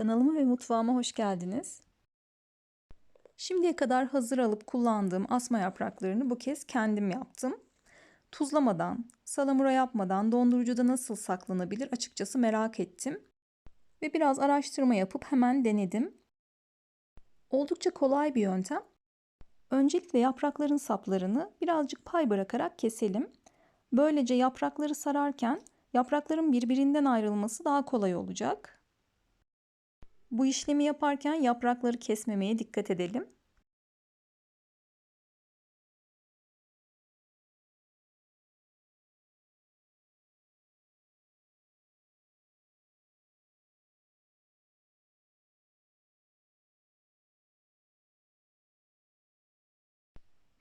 Kanalıma ve mutfağıma hoş geldiniz. Şimdiye kadar hazır alıp kullandığım asma yapraklarını bu kez kendim yaptım. Tuzlamadan, salamura yapmadan dondurucuda nasıl saklanabilir açıkçası merak ettim. Ve biraz araştırma yapıp hemen denedim. Oldukça kolay bir yöntem. Öncelikle yaprakların saplarını birazcık pay bırakarak keselim. Böylece yaprakları sararken yaprakların birbirinden ayrılması daha kolay olacak. Bu işlemi yaparken yaprakları kesmemeye dikkat edelim.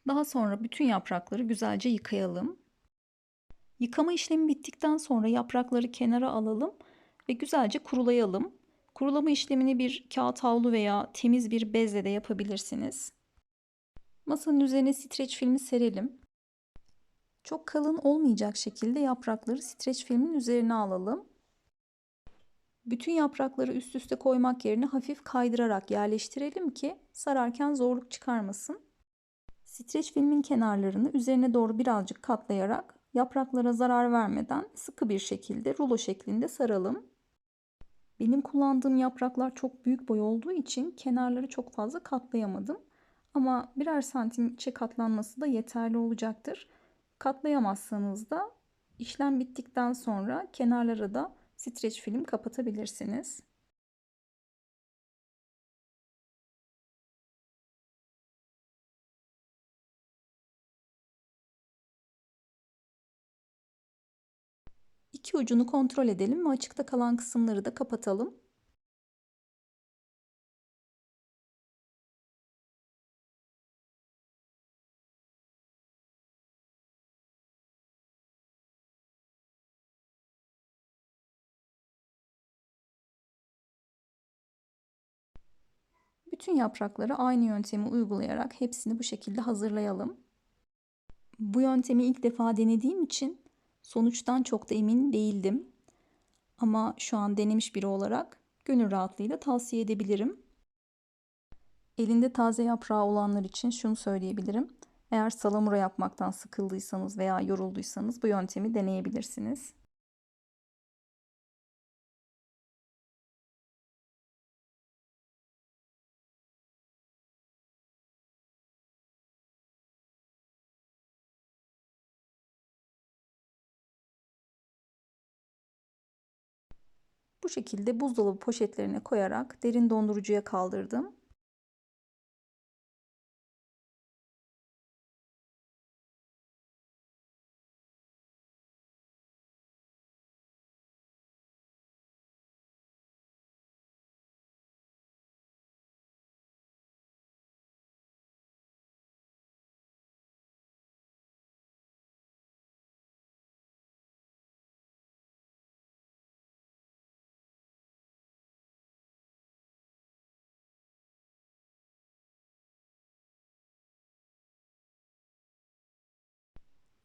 Daha sonra bütün yaprakları güzelce yıkayalım. Yıkama işlemi bittikten sonra yaprakları kenara alalım ve güzelce kurulayalım. Kurulama işlemini bir kağıt havlu veya temiz bir bezle de yapabilirsiniz. Masanın üzerine streç filmi serelim. Çok kalın olmayacak şekilde yaprakları streç filmin üzerine alalım. Bütün yaprakları üst üste koymak yerine hafif kaydırarak yerleştirelim ki sararken zorluk çıkarmasın. Streç filmin kenarlarını üzerine doğru birazcık katlayarak yapraklara zarar vermeden sıkı bir şekilde rulo şeklinde saralım. Benim kullandığım yapraklar çok büyük boy olduğu için kenarları çok fazla katlayamadım. Ama birer santimçe katlanması da yeterli olacaktır. Katlayamazsanız da işlem bittikten sonra kenarlara da streç film kapatabilirsiniz. İki ucunu kontrol edelim ve açıkta kalan kısımları da kapatalım. Bütün yaprakları aynı yöntemi uygulayarak hepsini bu şekilde hazırlayalım. Bu yöntemi ilk defa denediğim için Sonuçtan çok da emin değildim. Ama şu an denemiş biri olarak gönül rahatlığıyla tavsiye edebilirim. Elinde taze yaprağı olanlar için şunu söyleyebilirim. Eğer salamura yapmaktan sıkıldıysanız veya yorulduysanız bu yöntemi deneyebilirsiniz. Bu şekilde buzdolabı poşetlerine koyarak derin dondurucuya kaldırdım.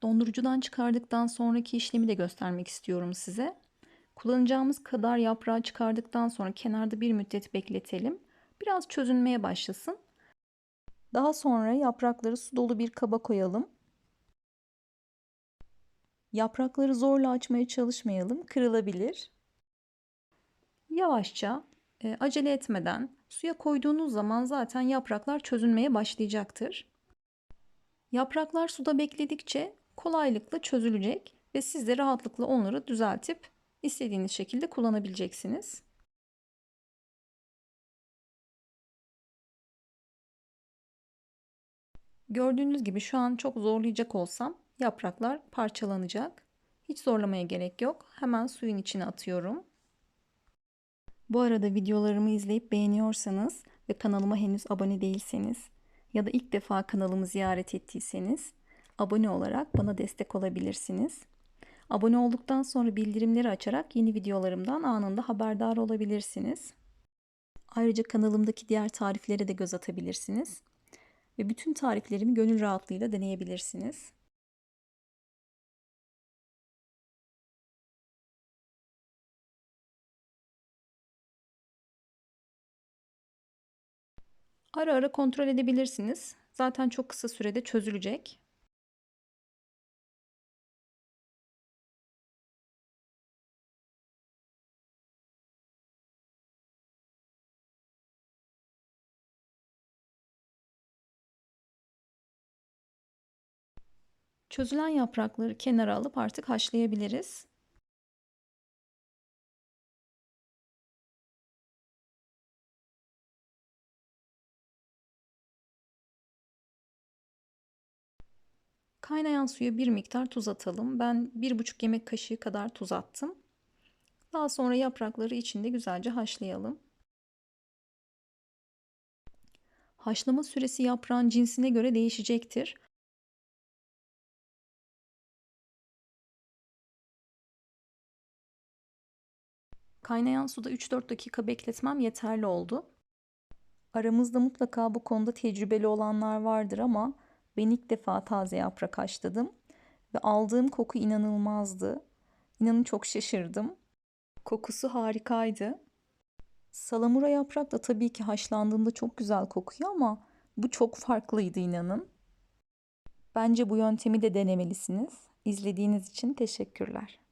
Dondurucudan çıkardıktan sonraki işlemi de göstermek istiyorum size. Kullanacağımız kadar yaprağı çıkardıktan sonra kenarda bir müddet bekletelim. Biraz çözünmeye başlasın. Daha sonra yaprakları su dolu bir kaba koyalım. Yaprakları zorla açmaya çalışmayalım, kırılabilir. Yavaşça, e, acele etmeden suya koyduğunuz zaman zaten yapraklar çözünmeye başlayacaktır. Yapraklar suda bekledikçe kolaylıkla çözülecek ve siz de rahatlıkla onları düzeltip istediğiniz şekilde kullanabileceksiniz. Gördüğünüz gibi şu an çok zorlayacak olsam yapraklar parçalanacak. Hiç zorlamaya gerek yok. Hemen suyun içine atıyorum. Bu arada videolarımı izleyip beğeniyorsanız ve kanalıma henüz abone değilseniz ya da ilk defa kanalımı ziyaret ettiyseniz abone olarak bana destek olabilirsiniz. Abone olduktan sonra bildirimleri açarak yeni videolarımdan anında haberdar olabilirsiniz. Ayrıca kanalımdaki diğer tariflere de göz atabilirsiniz. Ve bütün tariflerimi gönül rahatlığıyla deneyebilirsiniz. Ara ara kontrol edebilirsiniz. Zaten çok kısa sürede çözülecek. Çözülen yaprakları kenara alıp artık haşlayabiliriz. Kaynayan suya bir miktar tuz atalım. Ben bir buçuk yemek kaşığı kadar tuz attım. Daha sonra yaprakları içinde güzelce haşlayalım. Haşlama süresi yaprağın cinsine göre değişecektir. Kaynayan suda 3-4 dakika bekletmem yeterli oldu. Aramızda mutlaka bu konuda tecrübeli olanlar vardır ama ben ilk defa taze yaprak haşladım ve aldığım koku inanılmazdı. İnanın çok şaşırdım. Kokusu harikaydı. Salamura yaprak da tabii ki haşlandığında çok güzel kokuyor ama bu çok farklıydı inanın. Bence bu yöntemi de denemelisiniz. İzlediğiniz için teşekkürler.